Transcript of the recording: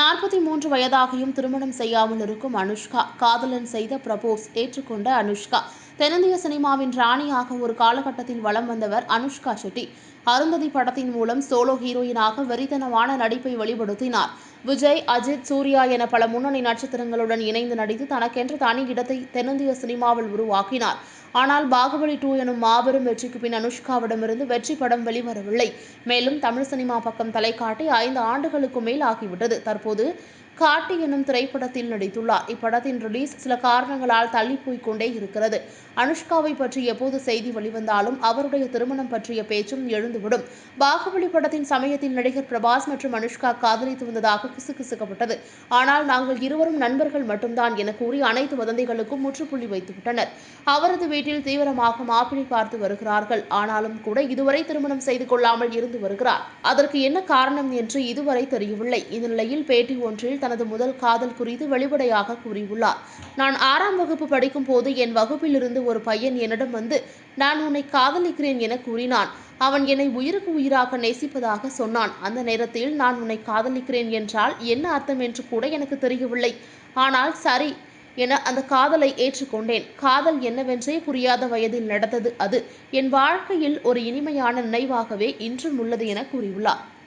நாற்பத்தி மூன்று வயதாகியும் திருமணம் செய்யாமல் இருக்கும் அனுஷ்கா காதலன் செய்த ப்ரப்போஸ் ஏற்றுக்கொண்ட அனுஷ்கா. தென்னிந்திய சினிமாவின் ராணியாக ஒரு காலகட்டத்தில் வலம் வந்தவர் அனுஷ்கா ஷெட்டி. அருந்ததி படத்தின் மூலம் சோலோ ஹீரோயினாக வெறித்தனமான நடிப்பை வெளிப்படுத்தினார் விஜய் அஜித் சூர்யா என பல முன்னணி நட்சத்திரங்களுடன் இணைந்து நடித்து தனக்கென்று தனி இடத்தை தென்னிந்திய சினிமாவில் உருவாக்கினார். ஆனால் பாகுபலி டூ எனும் மாபெரும் வெற்றிக்கு பின் அனுஷ்காவிடமிருந்து வெற்றி படம் வெளிவரவில்லை. மேலும் தமிழ் சினிமா பக்கம் தலை காட்டி ஐந்து ஆண்டுகளுக்கு மேல் ஆகிவிட்டது. தற்போது காட்டி எனும் திரைப்படத்தில் நடித்துள்ளார். இப்படத்தின் ரிலீஸ் சில காரணங்களால் தள்ளி கொண்டே இருக்கிறது. அனுஷ்காவை பற்றி எப்போது செய்தி வெளிவந்தாலும் அவருடைய திருமணம் பற்றிய பேச்சும் எழுந்துவிடும். பாகுபலி படத்தின் சமயத்தில் நடிகர் பிரபாஸ் மற்றும் அனுஷ்கா காதலித்து வந்ததாக கிசுகிசுக்கப்பட்டது. ஆனால் நாங்கள் இருவரும் நண்பர்கள் மட்டும்தான் என கூறி அனைத்து வதந்திகளுக்கும் முற்றுப்புள்ளி வைத்துவிட்டனர். அவரது வீட்டில் தீவிரமாக மாப்பிளை பார்த்து வருகிறார்கள். ஆனாலும் கூட இதுவரை திருமணம் செய்து கொள்ளாமல் இருந்து வருகிறார். அதற்கு என்ன காரணம் என்று இதுவரை தெரியவில்லை. இந்நிலையில் பேட்டி ஒன்றில் தனது முதல் காதல் குறித்து வெளிப்படையாக கூறியுள்ளார். நான் ஆறாம் வகுப்பு படிக்கும் போது என் வகுப்பிலிருந்து ஒரு பையன் என்னிடம் வந்து நான் உன்னை காதலிக்கிறேன் என கூறினான். அவன் என்னை உயிருக்கு உயிராக நேசிப்பதாக சொன்னான். அந்த நேரத்தில் நான் உன்னை காதலிக்கிறேன் என்றால் என்ன அர்த்தம் என்று கூட எனக்கு தெரியவில்லை. ஆனால் சரி என அந்த காதலை ஏற்றுக்கொண்டேன். காதல் என்னவென்றே புரியாத வயதில் நடந்தது அது. என் வாழ்க்கையில் ஒரு இனிமையான நினைவாகவே இன்றும் உள்ளது என கூறியுள்ளார்.